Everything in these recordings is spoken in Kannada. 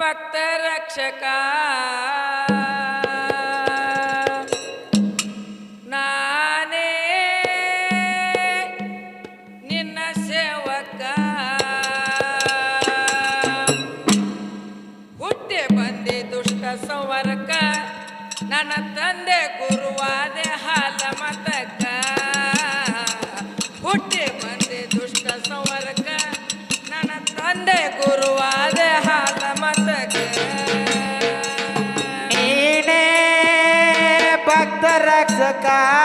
ಭಕ್ತ ರಕ್ಷಕ இருக்கா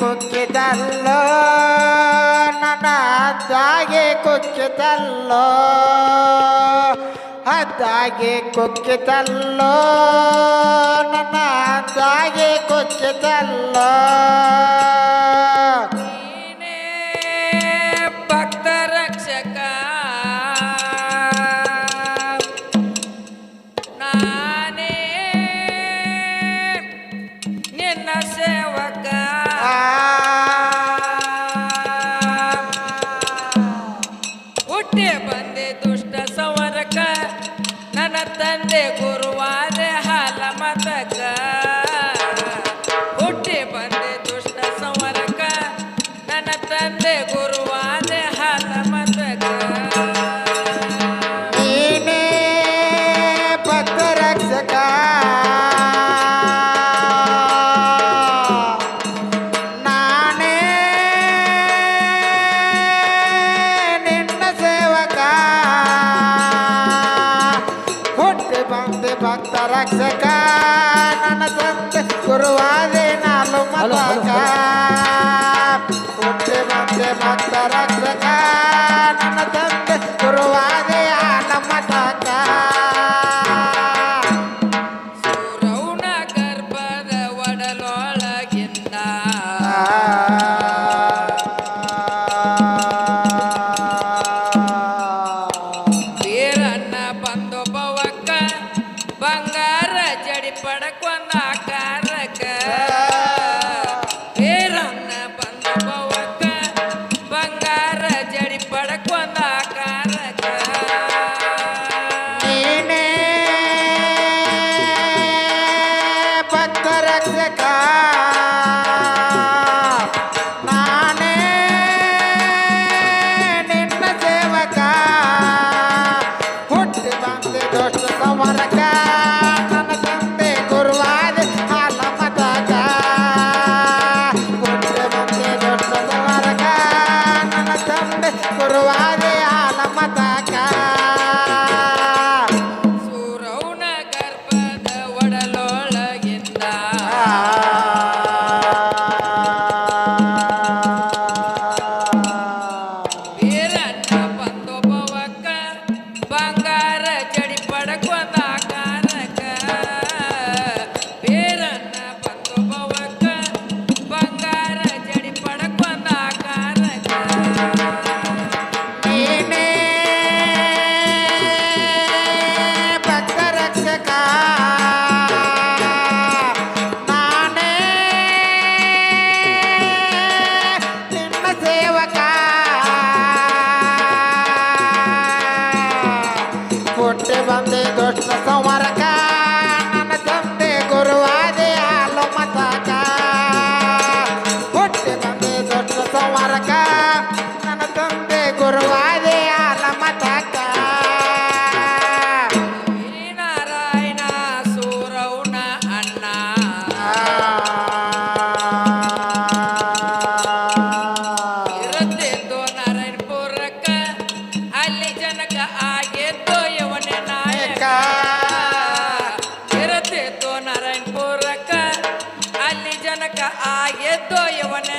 ಕುಕ್ಕಿದಲ್ಲೋ ನನ್ನ ತಾಗೆ ಕುಕ್ಕಿದಲ್ಲೋ ಅದಾಗೆ ಕೊಕ್ಕಿತಲ್ಲೋ ನನ್ನ ಅದಾಗೆ ಕೊಕ್ಕಿತಲ್ಲೋ ಸೇವಕ. ಸಾಕ್ಷಕ ನನ್ನ ತಂದೆ ಗುರುವಾದೆ ನಾಲು ಮತಕ ಹುಟ್ಟೆ ಮತ್ತೆ ಮತ್ತ ರಕ್ಷಕ ನನ್ನ ತಂದೆ ಗುರುವಾದೆ ಆಲ ಮತಕ era ನಾರಾಯಣಪುರಕ್ಕ ಅಲ್ಲಿ ಜನಕ ಆ ಎದ್ದೋ ಯವನ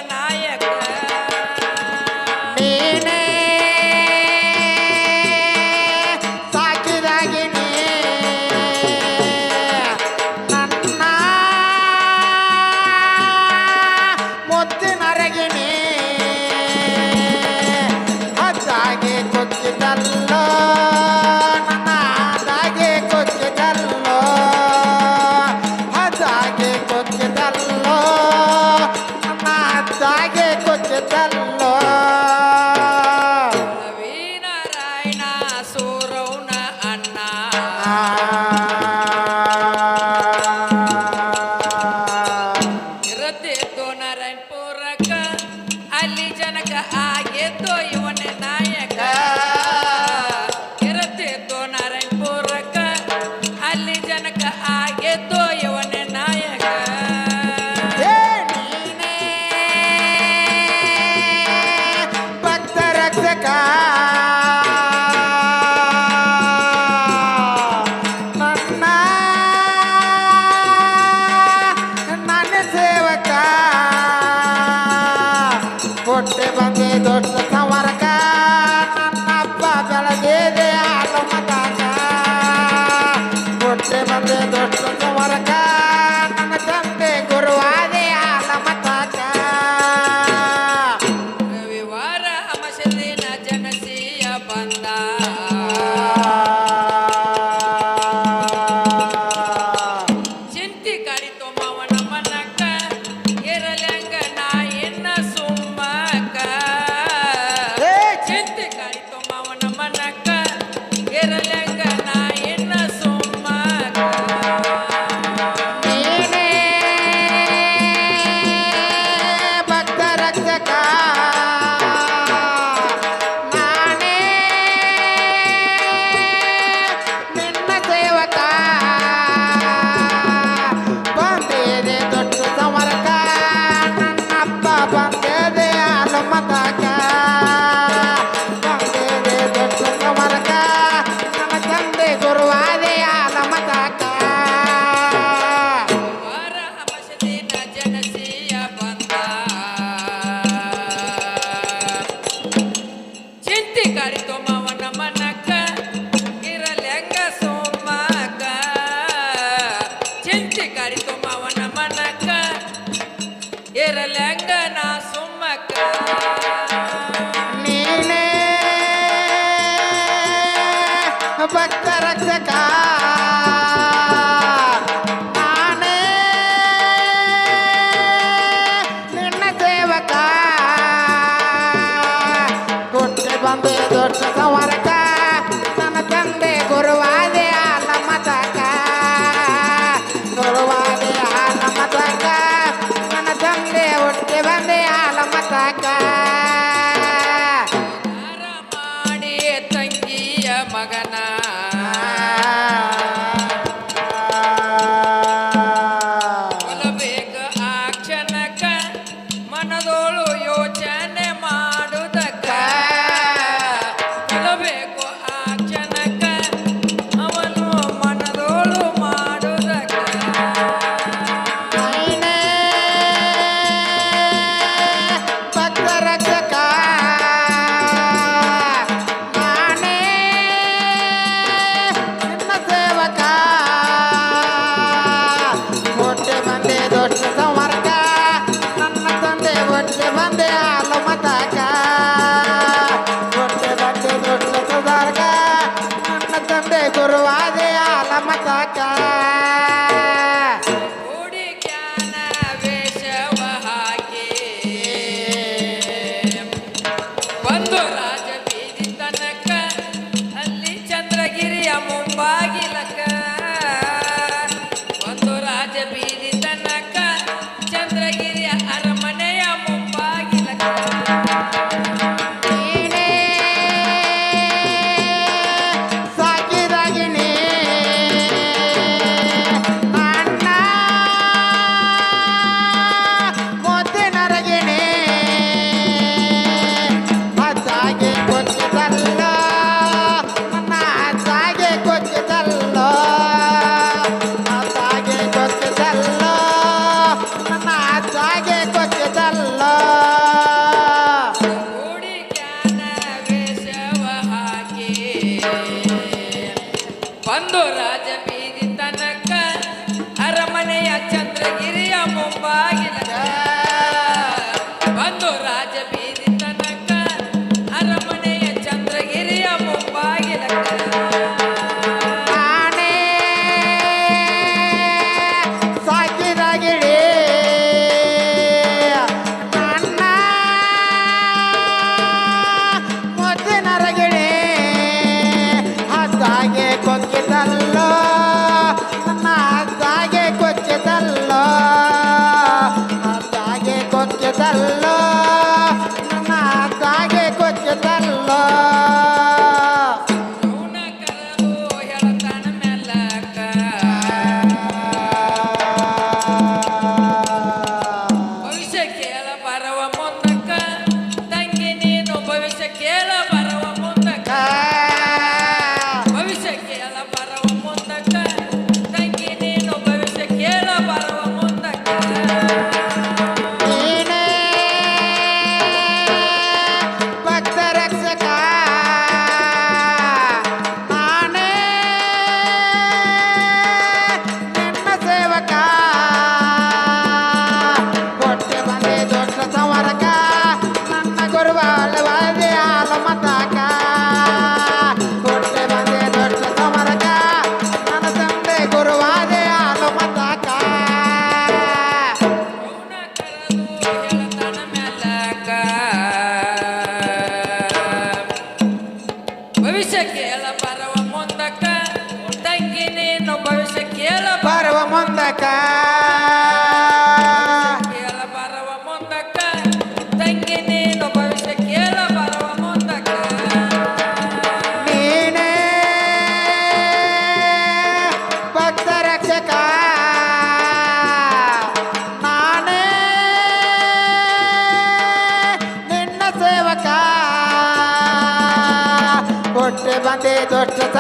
ಬಂದು ರಾಜ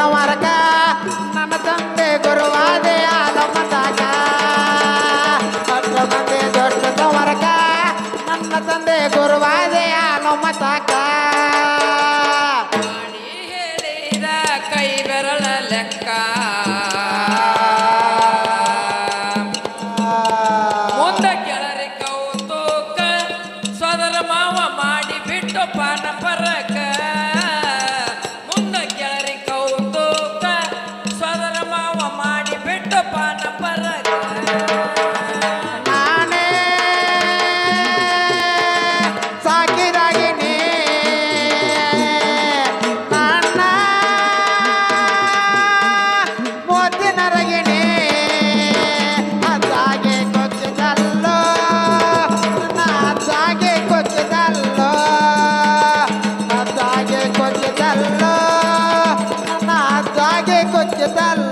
ವರಗ ನನ್ನ ತಂದೆ ಗುರುವಾದೆ ಆದಮ್ಮ ತಾತ ಹತ್ತು ದೊಡ್ಡ ನನ್ನ ತಂದೆ ಗುರುವಾದೆ ಆಲಮ್ಮ tal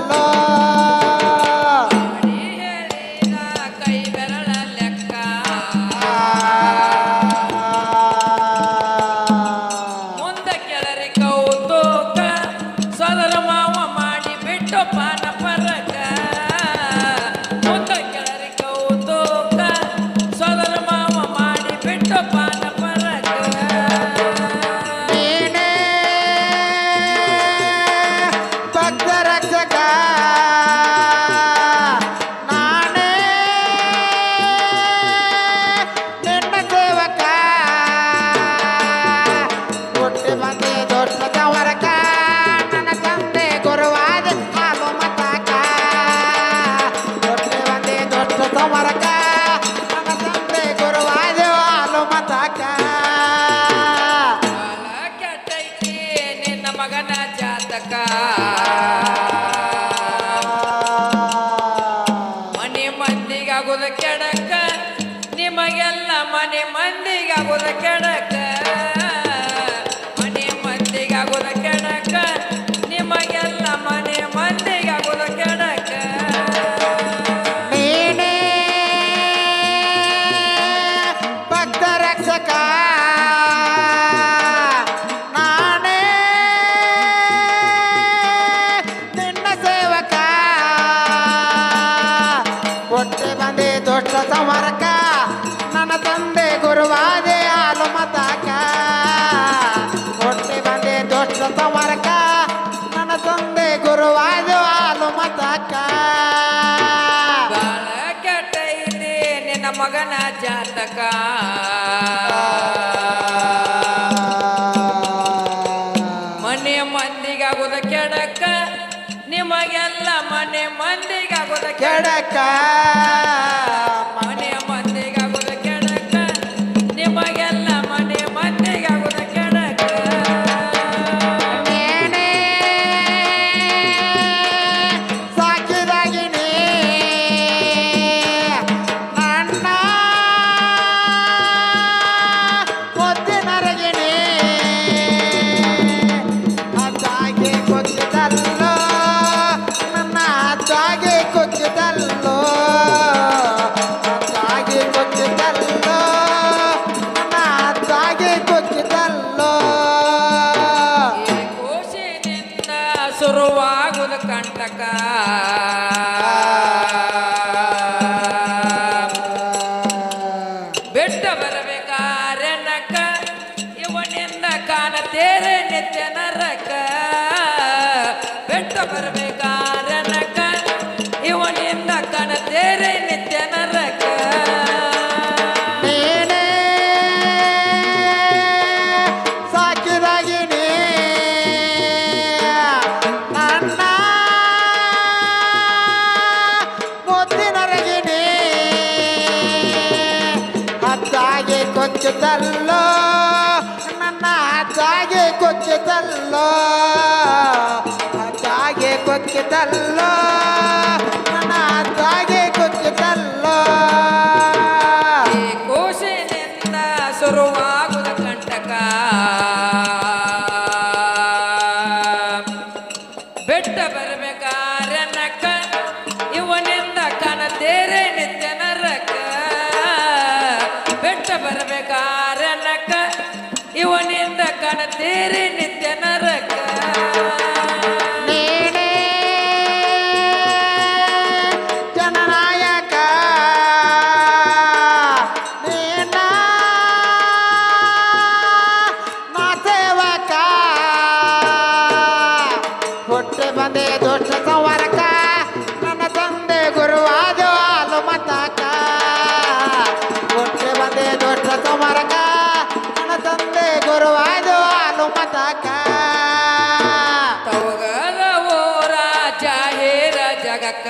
ತನಕ ಮನೆ ಮಂದಿಗಾಗೋದ ಕೆಡಕ. ನಿಮಗೆಲ್ಲ ಮನೆ ಮಂದಿಗಾಗೋದ ಕೆಡಕ. ಕೊಚ್ಚದಲ್ಲೋ ನನ್ನ ಹಾಗೆ ಕೊಚ್ಚದಲ್ಲೋ ಹಾಗೆ ಕೊಚ್ಚದಲ್ಲೋ ಬಿಟ್ಟ ಬರ್ಬೇಕಾರನಕ ಇವನಿಂದ ಕಣ್ತೀರಿ ನಿತ್ಯ ನರಕ ಕಾಕ